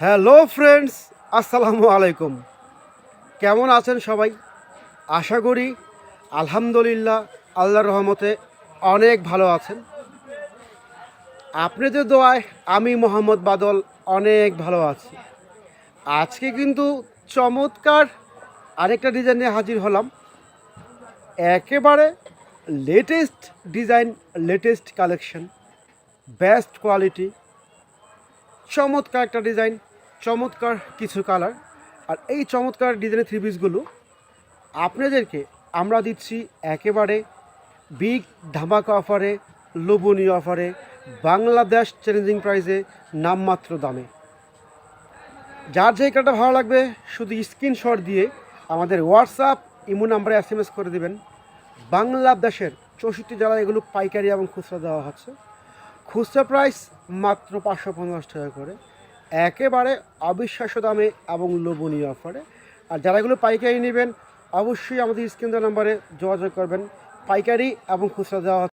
Hello friends, আসসালামু আলাইকুম। কেমন আছেন সবাই? আশা করি আলহামদুলিল্লাহ আল্লাহর রহমতে অনেক ভালো আছেন। আপনাদের দোয়ায় আমি মোহাম্মদ বাদল অনেক ভালো আছি। আজকে কিন্তু চমৎকার আরেকটা ডিজাইন নিয়ে হাজির হলাম। একেবারে latest design latest collection best quality চমৎকার একটা ডিজাইন চমৎকার কিছু কালার আর এই চমৎকার ডিজাইনের থ্রি পিসগুলো আপনাদেরকে আমরা দিচ্ছি একেবারে বিগ ধামাকা অফারে লোভনীয় অফারে বাংলাদেশ চ্যালেঞ্জিং প্রাইসে নামমাত্র দামে। যার যে কাটা ভালো লাগবে, শুধু স্ক্রিনশট দিয়ে আমাদের হোয়াটসঅ্যাপ ইমো নাম্বারে এস করে দেবেন। বাংলাদেশের চৌষট্টি জেলায় এগুলো পাইকারি এবং খুচরা দেওয়া হচ্ছে। খুচরা প্রাইস মাত্র পাঁচশো পঞ্চাশ টাকা করে। একেবারে অবিশ্বাস্য দামে এবং লোভনীয় অফারে আর যারা এগুলো পাইকারি নেবেন, অবশ্যই আমাদের স্ক্রিন নাম্বারে যোগাযোগ করবেন। পাইকারি এবং খুচরা দেওয়া